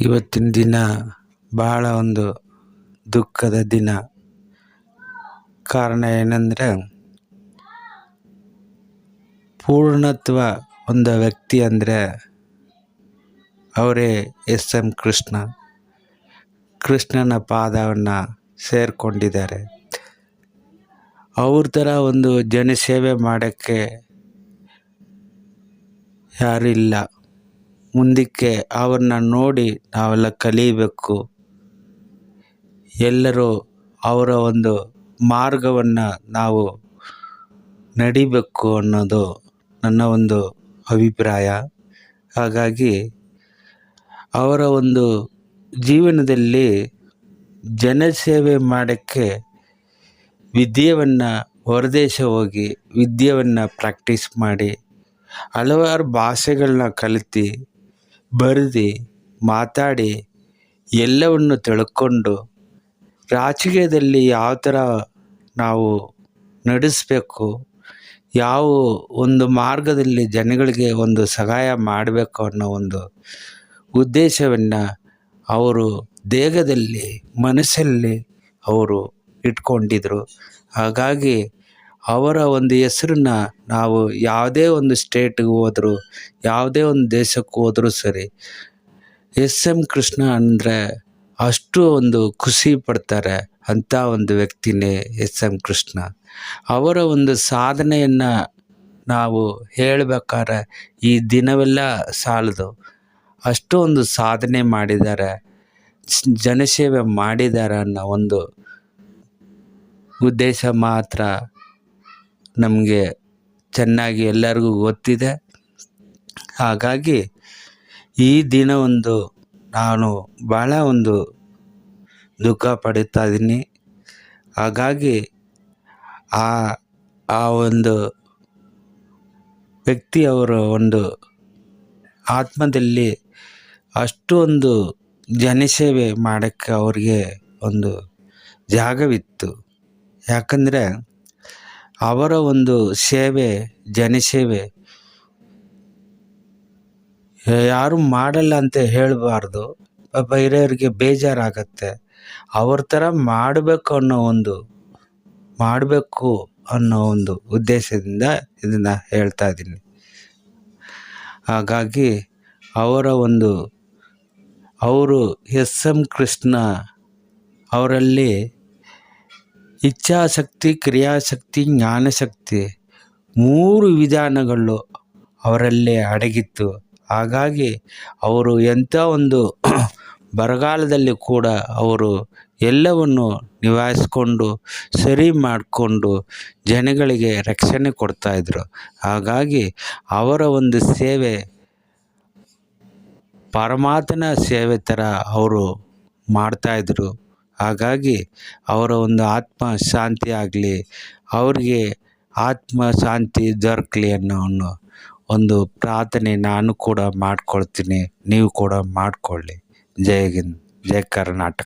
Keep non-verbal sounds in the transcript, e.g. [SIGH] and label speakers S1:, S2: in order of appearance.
S1: ಇವತ್ತಿನ ದಿನ ಬಹಳ ಒಂದು ದುಃಖದ ದಿನ. ಕಾರಣ ಏನಂದರೆ, ಪೂರ್ಣತ್ವ ಒಂದು ವ್ಯಕ್ತಿ ಅಂದರೆ ಅವರೇ ಎಸ್ ಎಂ ಕೃಷ್ಣ. ಕೃಷ್ಣನ ಪಾದವನ್ನು ಸೇರಿಕೊಂಡಿದ್ದಾರೆ. ಅವ್ರ ಥರ ಒಂದು ಜನಸೇವೆ ಮಾಡೋಕ್ಕೆ ಯಾರಿಲ್ಲ. ಮುಂದಕ್ಕೆ ಅವ್ರನ್ನ ನೋಡಿ ನಾವೆಲ್ಲ ಕಲಿಯಬೇಕು ಎಲ್ಲರೂ ಅವರ ಒಂದು ಮಾರ್ಗವನ್ನು ನಾವು ನಡಿಬೇಕು ಅನ್ನೋದು ನನ್ನ ಒಂದು ಅಭಿಪ್ರಾಯ. ಹಾಗಾಗಿ ಅವರ ಒಂದು ಜೀವನದಲ್ಲಿ ಜನಸೇವೆ ಮಾಡೋಕ್ಕೆ ವಿದ್ಯೆಯನ್ನು ಹೊರದೇಶ ಹೋಗಿ ವಿದ್ಯೆಯನ್ನು ಪ್ರಾಕ್ಟೀಸ್ ಮಾಡಿ ಹಲವಾರು ಭಾಷೆಗಳನ್ನ ಕಲಿತು ಬರೆದು, ಮಾತಾಡಿ, ಎಲ್ಲವನ್ನು ತಿಳ್ಕೊಂಡು ರಾಜಕೀಯದಲ್ಲಿ ಯಾವ ಥರ ನಾವು ನಡೆಸಬೇಕು, ಯಾವ ಒಂದು ಮಾರ್ಗದಲ್ಲಿ ಜನಗಳಿಗೆ ಒಂದು ಸಹಾಯ ಮಾಡಬೇಕು ಅನ್ನೋ ಒಂದು ಉದ್ದೇಶವನ್ನು ಅವರು ದೇಹದಲ್ಲಿ, ಮನಸ್ಸಲ್ಲಿ ಅವರು ಇಟ್ಕೊಂಡಿದ್ರು. ಹಾಗಾಗಿ ಅವರ ಒಂದು ಹೆಸರನ್ನ ನಾವು ಯಾವುದೇ ಒಂದು ಸ್ಟೇಟಿಗೆ ಹೋದ್ರು, ಯಾವುದೇ ಒಂದು ದೇಶಕ್ಕೆ ಹೋದರೂ ಸರಿ, ಎಸ್ ಎಂ ಕೃಷ್ಣ ಅಂದರೆ ಅಷ್ಟು ಒಂದು ಖುಷಿ ಪಡ್ತಾರೆ ಅಂಥ ಒಂದು ವ್ಯಕ್ತಿನೇ ಎಸ್ ಎಂ ಕೃಷ್ಣ. ಅವರ ಒಂದು ಸಾಧನೆಯನ್ನು ನಾವು ಹೇಳ್ಬೇಕಾದ್ರೆ ಈ ದಿನವೆಲ್ಲ ಸಾಲದು. ಅಷ್ಟು ಒಂದು ಸಾಧನೆ ಮಾಡಿದ್ದಾರೆ ಜನಸೇವೆ ಮಾಡಿದ್ದಾರೆ ಅನ್ನೋ ಒಂದು ಉದ್ದೇಶ ಮಾತ್ರ ನಮಗೆ ಚೆನ್ನಾಗಿ ಎಲ್ಲರಿಗೂ ಗೊತ್ತಿದೆ. ಹಾಗಾಗಿ ಈ ದಿನ ಒಂದು ನಾನು ಭಾಳ ಒಂದು ದುಃಖ ಪಡುತ್ತಾ ಇದ್ದೀನಿ. ಹಾಗಾಗಿ ಆ ಆ ಒಂದು ವ್ಯಕ್ತಿಯವರ ಒಂದು ಆತ್ಮದಲ್ಲಿ ಅಷ್ಟು ಒಂದು ಜನಸೇವೆ ಮಾಡೋಕ್ಕೆ ಅವ್ರಿಗೆ ಒಂದು ಜಾಗವಿತ್ತು. ಯಾಕಂದರೆ ಅವರ ಒಂದು ಸೇವೆ, ಜನಸೇವೆ. ಯಾರು ಮಾಡಲ್ಲ ಅಂತ ಹೇಳಬಾರ್ದು. ಪಾಪ ಹಿರಿಯರಿಗೆ ಬೇಜಾರಾಗತ್ತೆ. ಅವ್ರ ಥರ ಮಾಡಬೇಕು ಅನ್ನೋ ಒಂದು, ಮಾಡಬೇಕು ಅನ್ನೋ ಒಂದು ಉದ್ದೇಶದಿಂದ ಇದನ್ನು ಹೇಳ್ತಾ ಇದ್ದೀನಿ. ಹಾಗಾಗಿ ಅವರ ಒಂದು, ಅವರು ಎಸ್ ಎಂ ಕೃಷ್ಣ ಅವರಲ್ಲಿ ಇಚ್ಛಾಶಕ್ತಿ, ಕ್ರಿಯಾಶಕ್ತಿ, ಜ್ಞಾನಶಕ್ತಿ ಮೂರು ವಿಧಾನಗಳು ಅವರಲ್ಲೇ ಅಡಗಿತ್ತು. ಹಾಗಾಗಿ ಅವರು ಎಂಥ ಒಂದು [CLEARS THROAT] ಬರಗಾಲದಲ್ಲಿ ಕೂಡ ಅವರು ಎಲ್ಲವನ್ನು ನಿಭಾಯಿಸ್ಕೊಂಡು, ಸರಿ ಮಾಡಿಕೊಂಡು ಜನಗಳಿಗೆ ರಕ್ಷಣೆ ಕೊಡ್ತಾಯಿದ್ರು ಹಾಗಾಗಿ ಅವರ ಒಂದು ಸೇವೆ ಪರಮಾತ್ಮನ ಸೇವೆ ಥರ ಅವರು ಮಾಡ್ತಾಯಿದ್ರು ಹಾಗಾಗಿ ಅವರ ಒಂದು ಆತ್ಮ ಶಾಂತಿ ಆಗಲಿ, ಅವ್ರಿಗೆ ಆತ್ಮ ಶಾಂತಿ ದೊರಕಲಿ ಅನ್ನೋ ಒಂದು ಪ್ರಾರ್ಥನೆ ನಾನು ಕೂಡ ಮಾಡ್ಕೊಳ್ತೀನಿ, ನೀವು ಕೂಡ ಮಾಡಿಕೊಳ್ಳಿ. ಜೈ ಹಿಂದ್, ಜೈ ಕರ್ನಾಟಕ.